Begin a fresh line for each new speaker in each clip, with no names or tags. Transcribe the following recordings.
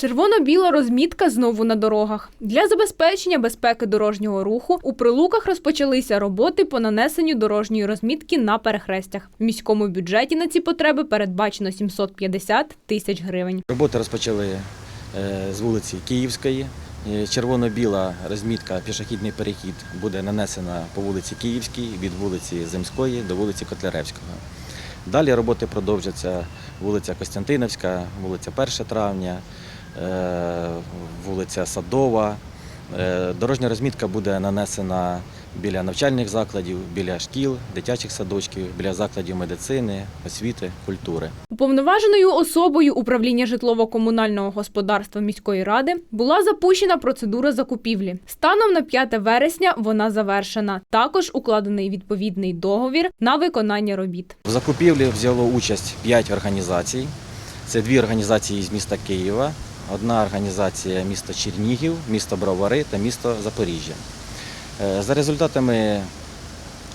Червоно-біла розмітка знову на дорогах. Для забезпечення безпеки дорожнього руху у прилуках розпочалися роботи по нанесенню дорожньої розмітки на перехрестях. В міському бюджеті на ці потреби передбачено 750 тисяч гривень.
Роботи розпочали е, з вулиці Київської. Е, Червоно-біла розмітка пішохідний перехід буде нанесена по вулиці Київській від вулиці Земської до вулиці Котляревського. Далі роботи продовжаться вулиця Костянтиновська, вулиця 1 травня, вулиця Садова. Е, Дорожня розмітка буде нанесена біля навчальних закладів, біля шкіл, дитячих садочків, біля закладів медицини, освіти, культури.
Уповноваженою особою управління житлово-комунального господарства міської ради була запущена процедура закупівлі. Станом на 5 вересня вона завершена. Також укладений відповідний договір на виконання робіт.
В закупівлі взяло участь 5 організацій. Це дві організації з міста Києва, одна організація міста Чернігів, місто Бровари та місто Запоріжжя. Е, За результатами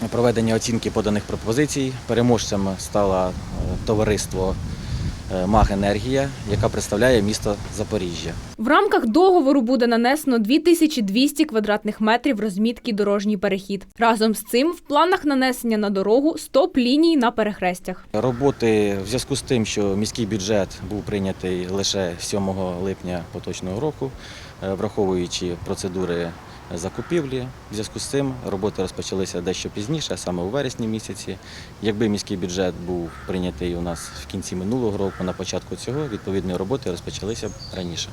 проведення оцінки поданих пропозицій переможцем стало е, товариство «Магенергія», яка представляє місто Запоріжжя.
В рамках договору буде нанесено 2200 квадратних метрів розмітки дорожній перехід. Разом з цим в планах нанесення на дорогу стоп-ліній на перехрестях.
Роботи в зв'язку з тим, що міський бюджет був прийнятий лише 7 липня поточного року, е, враховуючи процедури закупівлі. В зв'язку з цим роботи розпочалися дещо пізніше, саме у вересні місяці. Якби міський бюджет був прийнятий у нас в кінці минулого року, на початку цього, відповідні роботи розпочалися б раніше.